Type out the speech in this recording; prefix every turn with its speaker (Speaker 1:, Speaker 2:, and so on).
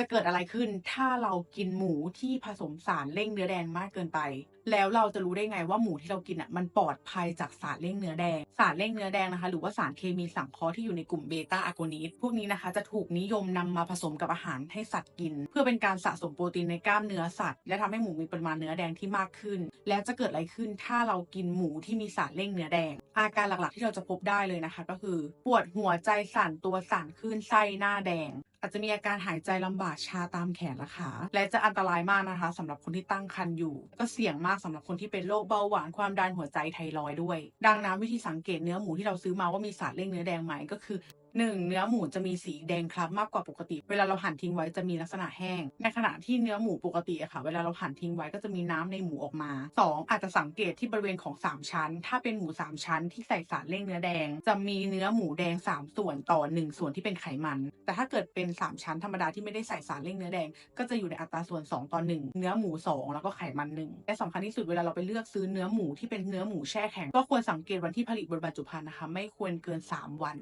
Speaker 1: จะเกิดอะไรขึ้นถ้าเรากินหมูที่ผสมสารเร่งเนื้อแดงมากเกินไป แล้วเราจะรู้ได้ไงว่าหมูที่เรากินอะมันปลอดภัยจากสารเร่งเนื้อแดง สารเร่งเนื้อแดงนะคะ หรือว่าสารเคมีสังเคราะห์ที่อยู่ในกลุ่มเบต้าอะโกนิสพวกนี้นะคะจะถูกนิยมนำมาผสมกับอาหารให้สัตว์กิน เพื่อเป็นการสะสมโปรตีนในกล้ามเนื้อสัตว์ และทำให้หมูมีปริมาณเนื้อแดงที่มากขึ้น แล้วจะเกิดอะไรขึ้นถ้าเรากินหมูที่มีสารเร่งเนื้อแดง อาการหลักๆ ที่เราจะพบได้เลยนะคะ ก็คือ ปวดหัวใจสั่นตัวสั่นคลื่นไส้หน้าแดง อาจจะมีอาการหายใจลำบากชาตามแขนและขาและจะอันตรายมากนะคะสำหรับคนที่ตั้งครรภ์อยู่ ก็เสี่ยงมากสำหรับคนที่เป็นโรคเบาหวานความดันหัวใจไทรอยด์ด้วย ดังนั้นวิธีสังเกตเนื้อหมูที่เราซื้อมาว่ามีสารเร่งเนื้อแดงไหมก็คือ หนึ่งเนื้อหมูจะมีสีแดงคล้ำมากกว่าปกติ เวลาเราหั่นทิ้งไว้จะมีลักษณะแห้ง ในขณะที่เนื้อหมูปกติอะค่ะ เวลาเราหั่นทิ้งไว้ก็จะมีน้ำในหมูออกมาสองอาจจะสังเกตที่บริเวณของ 3 ชั้น ถ้าเป็นหมู 3 ชั้นที่ใส่สารเร่งเนื้อแดง จะมีเนื้อหมูแดง 3 ส่วนต่อ 1 ส่วนที่เป็นไขมัน แต่ถ้าเกิดเป็น 3 ชั้นธรรมดาที่ไม่ได้ใส่สารเร่งเนื้อแดง ก็จะอยู่ในอัตราส่วน 2 ต่อ 1 เนื้อหมู 2 แล้วก็ไขมัน1และสำคัญที่สุดเวลาเราไปเลือกซื้อเนื้อหมูที่เป็นเนื้อหมูแช่แข็งก็ควรสังเกตวันที่ผลิตบนบรรจุภัณฑ์นะคะ ไม่ควรเกิน 3 วัน